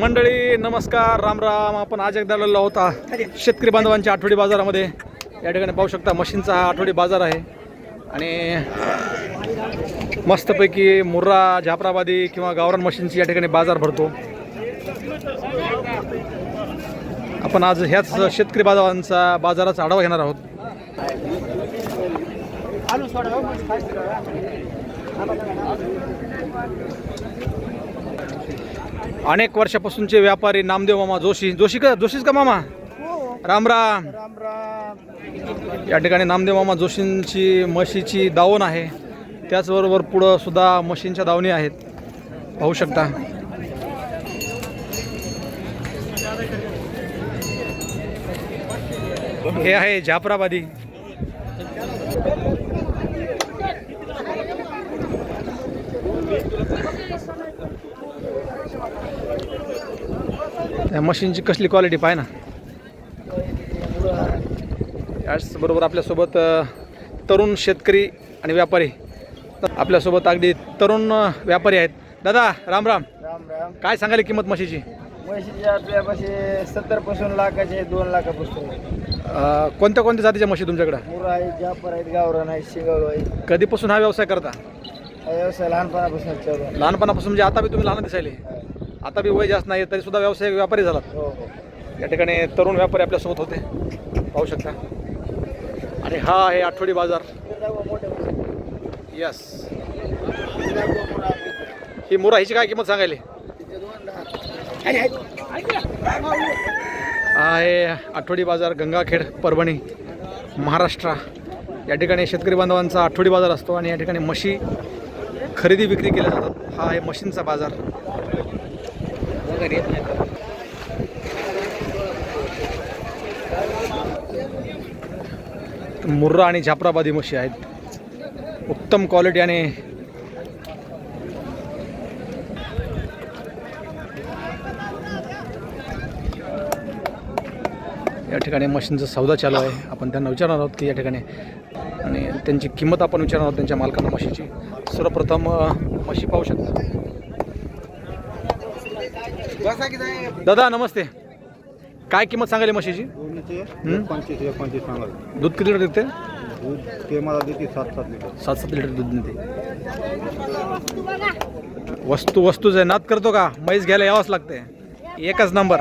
मंडळी नमस्कार राम राम. आपण आज एकदा आलेलो होता शेतकरी बांधवांच्या आठवडी बाजारामध्ये. या ठिकाणी पाहू शकता मशीनचा हा आठवडी बाजार आहे. आणि मस्तपैकी मुर्रा जाफराबादी किंवा गावरान मशीनची या ठिकाणी बाजार भरतो. आपण आज ह्याच शेतकरी बांधवांचा बाजाराचा आढावा घेणार आहोत. अनेक वर्षापासूनचे व्यापारी नामदेव मामा जोशी. जोशी का जोशीच का मामा? राम राम. राम राम या ठिकाणी नामदेव मामा जोशींची म्हशीची दावण आहे. त्याचबरोबर पुढं सुद्धा म्हशींच्या दावणी आहेत. पाहू शकता. हे आहे जाफराबादी. त्या मशीनची कसली क्वालिटी पाय ना. याचबरोबर आपल्यासोबत तरुण शेतकरी आणि व्यापारी. आपल्यासोबत अगदी तरुण व्यापारी आहेत. दादा राम राम. राम राम. काय सांगाली किंमत म्हशीची? म्हशीची आपल्यापाशी सत्तरपासून लाखाचे दोन लाखापासून. कोणत्या कोणत्या जातीच्या म्हशी तुमच्याकडं? मुरा आहेत जापर आहेत गावरान आहेत. कधीपासून हा व्यवसाय करता? हा व्यवसाय लहानपणापासून चालू आहे. लहानपणापासून म्हणजे आता बी तुम्ही लहान दिसायले. आता बी वय जास्त नाही तरी सुद्धा व्यवसाय व्यापारी झालात. हो हो. या ठिकाणी तरुण व्यापारी आपल्यासोबत होते. पाहू शकता. आणि हा आहे आठवडी बाजार. यस ही मुरा हिची काय किंमत सांगायली? हा आहे आठवडी बाजार गंगाखेड परभणी महाराष्ट्र. या ठिकाणी शेतकरी बांधवांचा आठवडी बाजार असतो आणि या ठिकाणी म्हशी खरेदी विक्री केल्या जातात. हा आहे म्हशींचा बाजार. मुर्रा आणि जाफराबादी म्हशी आहेत. उत्तम क्वालिटी आणि या ठिकाणी मशीनचा सौदा चालू आहे. आपण त्यांना विचारणार आहोत की या ठिकाणी आणि त्यांची किंमत आपण विचारणार आहोत त्यांच्या मालकांना म्हशीची. सर्वप्रथम म्हशी पाहू शकता. दादा नमस्ते. काय किंमत सांगाली म्हशीची? दूध किती लिटर देते? ते मला देते सात सात लिटर. सात सात लिटर दूध देते. वस्तू वस्तूच आहे नाद करतो का म्हैस घ्यायला यावंच लागते एकच नंबर.